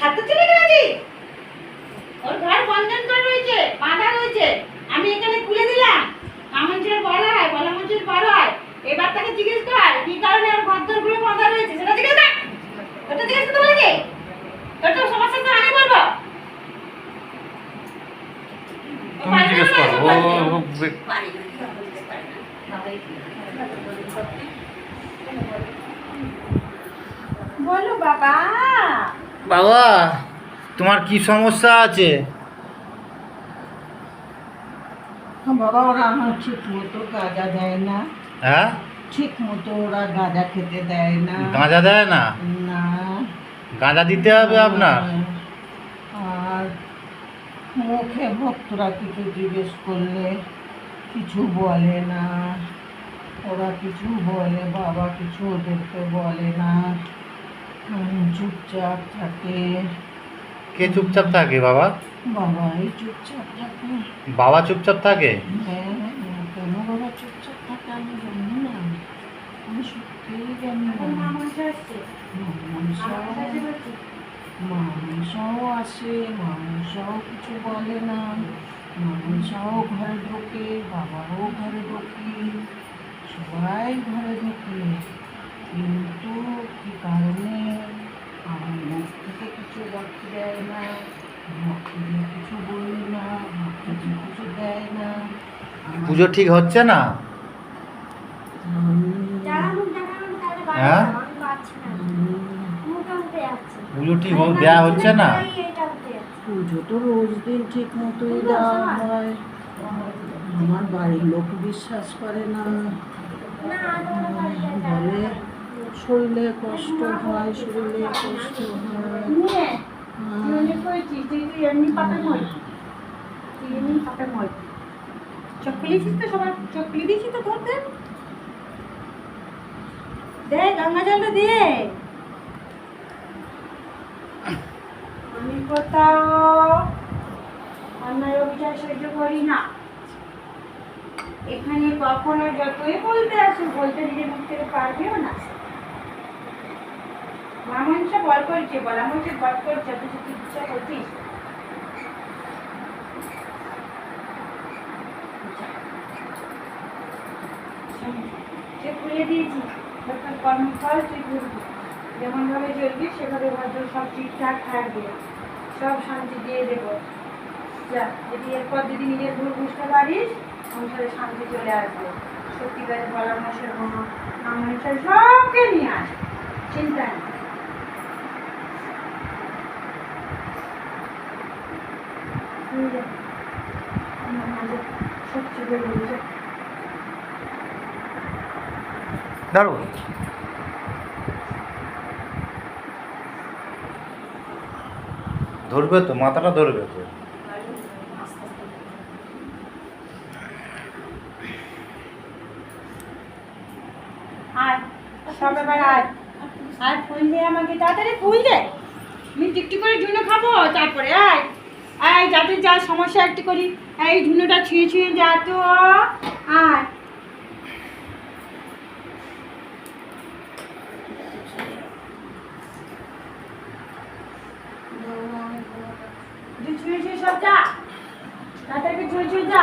সাথে চলে গেছি ওর ঘর বন্ধন করে রয়েছে বাঁধা রয়েছে। আমি এখানে খুলে দিলাম। বড় হয় বলা মঞ্চের বড় হয়। এবার তাকে জিজ্ঞেস কর কি কারণে ওর ঘর দরগুলো বাঁধা রয়েছে? সেটা জিজ্ঞেস কর। ওটা জিজ্ঞেস করতে বলেছি? তোর তো সমস্যা তো আমি বলব। তুমি জিজ্ঞেস করো ও পারবে ও বলো বাবা। বাবা তোমার কি সমস্যা আছে? বাবা ওরা আমার ঠিক মতো গাঁজা দেয় না। হ্যাঁ? ঠিক মতো ওরা গাঁজা খেতে দেয় না। গাঁজা দেয় না? না। গাঁজা দিতে হবে আপনার? আর মুখে ভক্তরা কিছু জিজ্ঞেস করলে কিছু বলে না। ওরা কিছু বলে বাবা কিছু ওদেরকে বলে না। চুপচাপ থাকে। কে চুপচাপ থাকে বাবা? বাবাই চুপচাপ থাকে। বাবা চুপচাপ থাকে? হ্যাঁ কেন বাবা চুপচাপ থাকে? আমি জানি না। আমি সত্যিই জানি না। মাংসও আসে মাংসও কিছু বলে না। মাংসও ঘরে ঢোকে বাবাও ঘরে ঢোকে সবাই ঘরে ঢোকে কিন্তু কি কারণে আমার মুখ থেকে কিছু বাকি দেয় না ভক্তি দিয়ে কিছু বলি না ভক্তি দিয়ে কিছু দেয় না আমার- পুজো ঠিক হচ্ছে না? হ্যাঁ? পুজো ঠিক দেয়া হচ্ছে না। পুজো তো রোজ দিন ঠিক মতোই দেওয়া হয়। আমার বাড়ির লোক বিশ্বাস করে না। বলে শরীরে কষ্ট হয় শরীরে কষ্ট হয়। মনে এমনি মরবি চোখ খুলেছিস তো সবার? চোখ খুলে দিয়েছিস তো ধরতে দে গঙ্গা জলটা দিয়ে আমি কোথাও অন্যায় অভিযান সহ্য করি না। এখানে কখনো যতই বলতে আসো বলতে নিজের মুখ থেকে পারবেও না। মামনসা বল করছে, বলা হচ্ছে বল করছে তুই যদি ইচ্ছা খুলে দিয়েছি। যখন কর্মফল তুই করবি যেমনভাবে চলবি, সেভাবে হয়তো সব ঠিকঠাক থাকবে। সব শান্তি দিয়ে দেবো। যা, যদি এরপর যদি নিজের ভুল বুঝতে পারিস, সংসারে শান্তি চলে আসবে। সত্যিকারে বলার মাসের কোনো মানুষের সবকে নিয়ে আস চিন্তা নেই। সব চেপে বলেছে দাঁড়ো ধরবে তো, মাথাটা ধরবে তো। আমাকে, তাড়াতাড়ি ফুল দে। আমি টিকটি করে ঝুনো খাব, তারপরে আয়। আয়, যাতে যা সমস্যা একটু করি। এই ঝুনোটা ছুঁয়ে ছুঁয়ে যা তো। আয়। তুই ছুঁয়ে ছুঁয়ে সব যা। তাড়াতাড়ি ছুঁয়ে ছুঁয়ে যা।